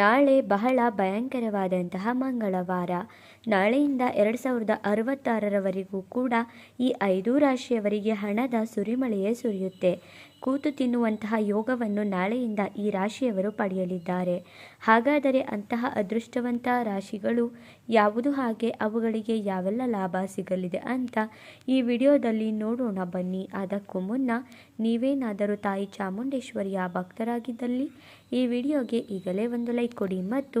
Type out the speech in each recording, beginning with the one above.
ನಾಳೆ ಬಹಳ ಭಯಂಕರವಾದಂತಹ ಮಂಗಳವಾರ. ನಾಳೆಯಿಂದ ಎರಡು ಸಾವಿರದ ಅರವತ್ತಾರರವರೆಗೂ ಕೂಡ ಈ ಐದು ರಾಶಿಯವರಿಗೆ ಹಣದ ಸುರಿಮಳೆಯೇ ಸುರಿಯುತ್ತೆ. ಕೂತು ತಿನ್ನುವಂತಹ ಯೋಗವನ್ನು ನಾಳೆಯಿಂದ ಈ ರಾಶಿಯವರು ಪಡೆಯಲಿದ್ದಾರೆ. ಹಾಗಾದರೆ ಅಂತಹ ಅದೃಷ್ಟವಂತ ರಾಶಿಗಳು ಯಾವುದು? ಹಾಗೆ ಅವುಗಳಿಗೆ ಯಾವೆಲ್ಲ ಲಾಭ ಸಿಗಲಿದೆ ಅಂತ ಈ ವಿಡಿಯೋದಲ್ಲಿ ನೋಡೋಣ ಬನ್ನಿ. ಅದಕ್ಕೂ ಮುನ್ನ ನೀವೇನಾದರೂ ತಾಯಿ ಚಾಮುಂಡೇಶ್ವರಿಯ ಭಕ್ತರಾಗಿದ್ದಲ್ಲಿ ಈ ವಿಡಿಯೋಗೆ ಈಗಲೇ ಒಂದು ಲೈಕ್ ಕೊಡಿ ಮತ್ತು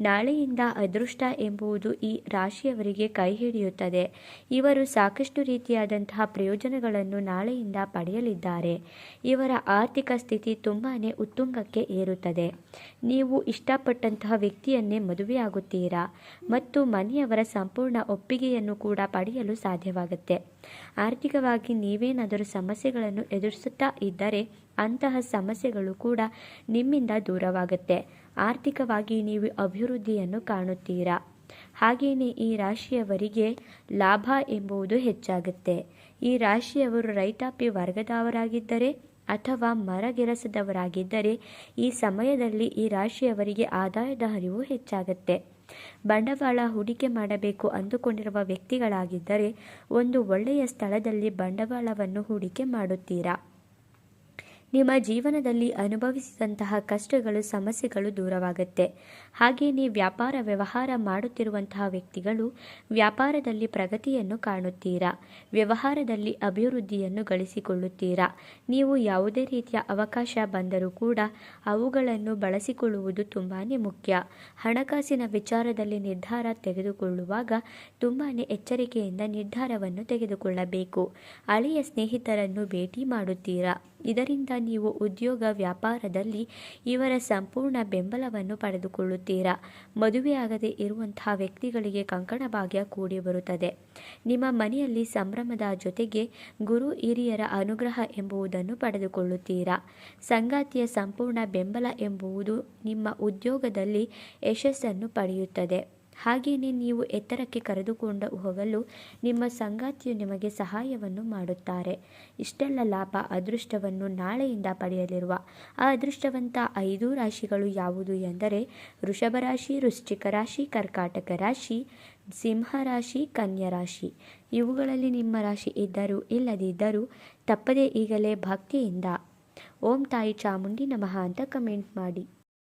ನಾಳೆಯಿಂದ ಅದೃಷ್ಟ ಎಂಬುದು ಈ ರಾಶಿಯವರಿಗೆ ಕೈ ಹಿಡಿಯುತ್ತದೆ. ಇವರು ಸಾಕಷ್ಟು ರೀತಿಯಾದಂತಹ ಪ್ರಯೋಜನಗಳನ್ನು ನಾಳೆಯಿಂದ ಪಡೆಯಲಿದ್ದಾರೆ. ಇವರ ಆರ್ಥಿಕ ಸ್ಥಿತಿ ತುಂಬಾ ಉತ್ತುಂಗಕ್ಕೆ ಏರುತ್ತದೆ. ನೀವು ಇಷ್ಟಪಟ್ಟಂತಹ ವ್ಯಕ್ತಿಯನ್ನೇ ಮದುವೆಯಾಗುತ್ತೀರಾ? ಮತ್ತು ಮನೆಯವರ ಸಂಪೂರ್ಣ ಒಪ್ಪಿಗೆಯನ್ನು ಕೂಡ ಪಡೆಯಲು ಸಾಧ್ಯವಾಗುತ್ತೆ. ಆರ್ಥಿಕವಾಗಿ ನೀವೇನಾದರೂ ಸಮಸ್ಯೆಗಳನ್ನು ಎದುರಿಸುತ್ತಾ ಇದ್ದರೆ ಅಂತಹ ಸಮಸ್ಯೆಗಳು ಕೂಡ ನಿಮ್ಮಿಂದ ದೂರವಾಗುತ್ತೆ. ಆರ್ಥಿಕವಾಗಿ ನೀವು ಅಭಿವೃದ್ಧಿಯನ್ನು ಕಾಣುತ್ತೀರಾ? ಹಾಗೆಯೇ ಈ ರಾಶಿಯವರಿಗೆ ಲಾಭ ಎಂಬುದು ಹೆಚ್ಚಾಗುತ್ತೆ. ಈ ರಾಶಿಯವರು ರೈತಾಪಿ ವರ್ಗದವರಾಗಿದ್ದರೆ ಅಥವಾ ಮರಗೆಲಸದವರಾಗಿದ್ದರೆ ಈ ಸಮಯದಲ್ಲಿ ಈ ರಾಶಿಯವರಿಗೆ ಆದಾಯದ ಹರಿವು ಹೆಚ್ಚಾಗುತ್ತೆ. ಬಂಡವಾಳ ಹೂಡಿಕೆ ಮಾಡಬೇಕು ಅಂದುಕೊಂಡಿರುವ ವ್ಯಕ್ತಿಗಳಾಗಿದ್ದರೆ ಒಂದು ಒಳ್ಳೆಯ ಸ್ಥಳದಲ್ಲಿ ಬಂಡವಾಳವನ್ನು ಹೂಡಿಕೆ ಮಾಡುತ್ತೀರಾ? ನಿಮ್ಮ ಜೀವನದಲ್ಲಿ ಅನುಭವಿಸಿದಂತಹ ಕಷ್ಟಗಳು, ಸಮಸ್ಯೆಗಳು ದೂರವಾಗುತ್ತೆ. ಹಾಗೆಯೇ ವ್ಯಾಪಾರ, ವ್ಯವಹಾರ ಮಾಡುತ್ತಿರುವಂತಹ ವ್ಯಕ್ತಿಗಳು ವ್ಯಾಪಾರದಲ್ಲಿ ಪ್ರಗತಿಯನ್ನು ಕಾಣುತ್ತೀರಾ? ವ್ಯವಹಾರದಲ್ಲಿ ಅಭಿವೃದ್ಧಿಯನ್ನು ಗಳಿಸಿಕೊಳ್ಳುತ್ತೀರಾ? ನೀವು ಯಾವುದೇ ರೀತಿಯ ಅವಕಾಶ ಬಂದರೂ ಕೂಡ ಅವುಗಳನ್ನು ಬಳಸಿಕೊಳ್ಳುವುದು ತುಂಬಾ ಮುಖ್ಯ. ಹಣಕಾಸಿನ ವಿಚಾರದಲ್ಲಿ ನಿರ್ಧಾರ ತೆಗೆದುಕೊಳ್ಳುವಾಗ ತುಂಬಾ ಎಚ್ಚರಿಕೆಯಿಂದ ನಿರ್ಧಾರವನ್ನು ತೆಗೆದುಕೊಳ್ಳಬೇಕು. ಹಳೆಯ ಸ್ನೇಹಿತರನ್ನು ಭೇಟಿ ಮಾಡುತ್ತೀರಾ? ಇದರಿಂದ ನೀವು ಉದ್ಯೋಗ ವ್ಯಾಪಾರದಲ್ಲಿ ಇವರ ಸಂಪೂರ್ಣ ಬೆಂಬಲವನ್ನು ಪಡೆದುಕೊಳ್ಳುತ್ತೀರಾ? ಮದುವೆಯಾಗದೆ ಇರುವಂತಹ ವ್ಯಕ್ತಿಗಳಿಗೆ ಕಂಕಣ ಭಾಗ್ಯ ಕೂಡಿ ಬರುತ್ತದೆ. ನಿಮ್ಮ ಮನೆಯಲ್ಲಿ ಸಂಭ್ರಮದ ಜೊತೆಗೆ ಗುರು ಹಿರಿಯರ ಅನುಗ್ರಹ ಎಂಬುವುದನ್ನು ಪಡೆದುಕೊಳ್ಳುತ್ತೀರಾ? ಸಂಗಾತಿಯ ಸಂಪೂರ್ಣ ಬೆಂಬಲ ಎಂಬುವುದು ನಿಮ್ಮ ಉದ್ಯೋಗದಲ್ಲಿ ಯಶಸ್ಸನ್ನು ಪಡೆಯುತ್ತದೆ. ಹಾಗೆಯೇ ನೀವು ಎತ್ತರಕ್ಕೆ ಕರೆದುಕೊಂಡು ಹೋಗಲು ನಿಮ್ಮ ಸಂಗಾತಿಯು ನಿಮಗೆ ಸಹಾಯವನ್ನು ಮಾಡುತ್ತಾರೆ. ಇಷ್ಟೆಲ್ಲ ಲಾಭ ಅದೃಷ್ಟವನ್ನು ನಾಳೆಯಿಂದ ಪಡೆಯಲಿರುವ ಆ ಅದೃಷ್ಟವಂತ ಐದು ರಾಶಿಗಳು ಯಾವುದು ಎಂದರೆ ವೃಷಭ ರಾಶಿ, ವೃಶ್ಚಿಕ ರಾಶಿ, ಕರ್ಕಾಟಕ ರಾಶಿ, ಸಿಂಹ ರಾಶಿ, ಕನ್ಯಾ ರಾಶಿ. ಇವುಗಳಲ್ಲಿ ನಿಮ್ಮ ರಾಶಿ ಇದ್ದರೂ ಇಲ್ಲದಿದ್ದರೂ ತಪ್ಪದೇ ಈಗಲೇ ಭಕ್ತಿಯಿಂದ ಓಂ ತಾಯಿ ಚಾಮುಂಡಿ ನಮಃ ಅಂತ ಕಮೆಂಟ್ ಮಾಡಿ.